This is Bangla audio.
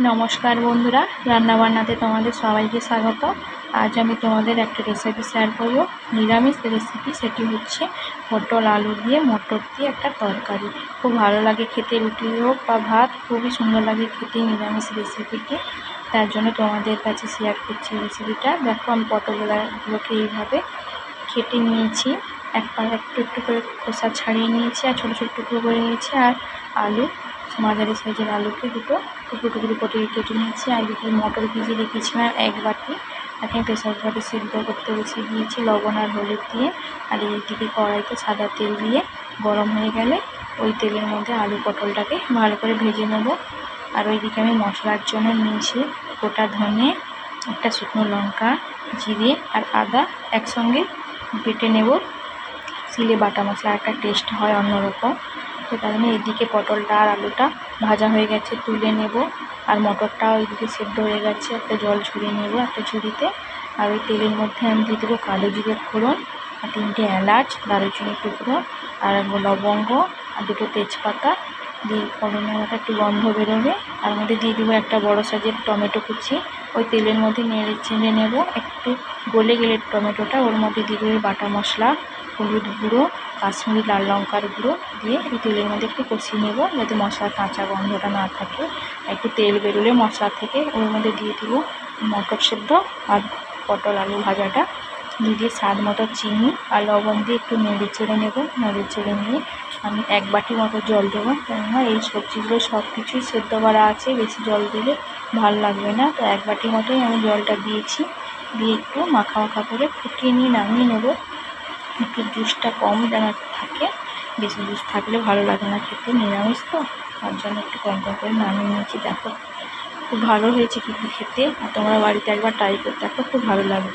নমস্কার বন্ধুরা, রান্নাবান্নাতে তোমাদের সবাইকে স্বাগত। আজ আমি তোমাদের একটা রেসিপি শেয়ার করব। নিরামিষ রেসিপি সেটি হচ্ছে পটল আলু দিয়ে মটর দিয়ে একটা তরকারি। খুব ভালো লাগে খেতে, রুটি হোক বা ভাত, খুবই সুন্দর লাগে খেতে নিরামিষ রেসিপিটি তার জন্য তোমাদের কাছে শেয়ার করছি রেসিপিটা দেখো, আমি পটলগুলোকে এইভাবে কেটে নিয়েছি। এক পা একটু একটু করে খোসা ছাড়িয়ে নিয়েছি আর ছোটো ছোটো টুকরো করে নিয়েছি। আর আলু মাঝারি সাইজের আলুকে দুটো টুকরো টুকরো করে কেটে নিয়েছি। আর দুটো মটর ভিজিয়ে রেখেছিলাম এক বাটি। তাকে প্রেসার কুকারে সিদ্ধ করতে বসিয়ে দিয়েছি লবণ আর হলুদ দিয়ে। আর এইদিকে কড়াইতে সাদা তেল দিয়ে গরম হয়ে গেলে ওই তেলের মধ্যে আলু পটলটাকে ভালো করে ভেজে নেব। আর ওইদিকে আমি মশলার জন্য নিয়েছি গোটা ধনে, একটা শুকনো লঙ্কা, জিরে আর আদা একসঙ্গে বেটে নেব। সিলে বাটা মশলা একটা টেস্ট হয় অন্যরকম। সে কারণে এদিকে পটলটা আর আলুটা ভাজা হয়ে গেছে, তুলে নেব। আর মটরটাও এদিকে সেদ্ধ হয়ে গেছে, একটা জল ছড়িয়ে নেব একটা ঝুড়িতে আর ওই তেলের মধ্যে আমি দিয়ে দেবো কালো জিরে ফোড়ন, আর তিনটে এলাচ দারুচিনি টুকরো, আর লবঙ্গ, আর দুটো তেজপাতা দিয়ে ফোড়নের মতো একটু গন্ধ বেরোবে। তার মধ্যে দিয়ে দেবো একটা বড় সাইজের টমেটো কুচি। ওই তেলের মধ্যে নেড়ে চেড়ে নেব। একটু গলে গেলে টমেটোটা, ওর মধ্যে দিয়ে দেবো বাটা মশলা, হলুদ গুঁড়ো, কাশ্মীরি লাল লঙ্কার গুঁড়ো দিয়ে এই তেলের মধ্যে একটু কষিয়ে নেব যাতে মশলার কাঁচা গন্ধটা না থাকে। একটু তেল বেরোলে মশলা থেকে ওর মধ্যে দিয়ে দিব মটর সেদ্ধ আর পটল আলু ভাজাটা। দিয়ে স্বাদ মতো চিনি আর লবণ দিয়ে একটু নেড়ে চেড়ে নেব। নেড়ে চেড়ে নিয়ে আমি এক বাটি মতো জল দেবো। কেননা এই সবজিগুলো সব কিছুই সেদ্ধ করা আছে, বেশি জল দিলে ভালো লাগবে না। তো এক বাটি মতোই আমি জলটা দিয়েছি। দিয়ে একটু মাখা মাখা করে ফুটিয়ে নিয়ে নামিয়ে নেব। একটু জুসটা কম যেন থাকে, বেশি জুস থাকলে ভালো লাগে না খেতে, নিরামিষ তো। তার জন্য একটু কম কম করে নামিয়ে নিয়েছি। দেখো, খুব ভালো হয়েছে কিন্তু খেতে। আর তোমরা বাড়িতে একবার ট্রাই করতে দেখো, খুব ভালো লাগবে।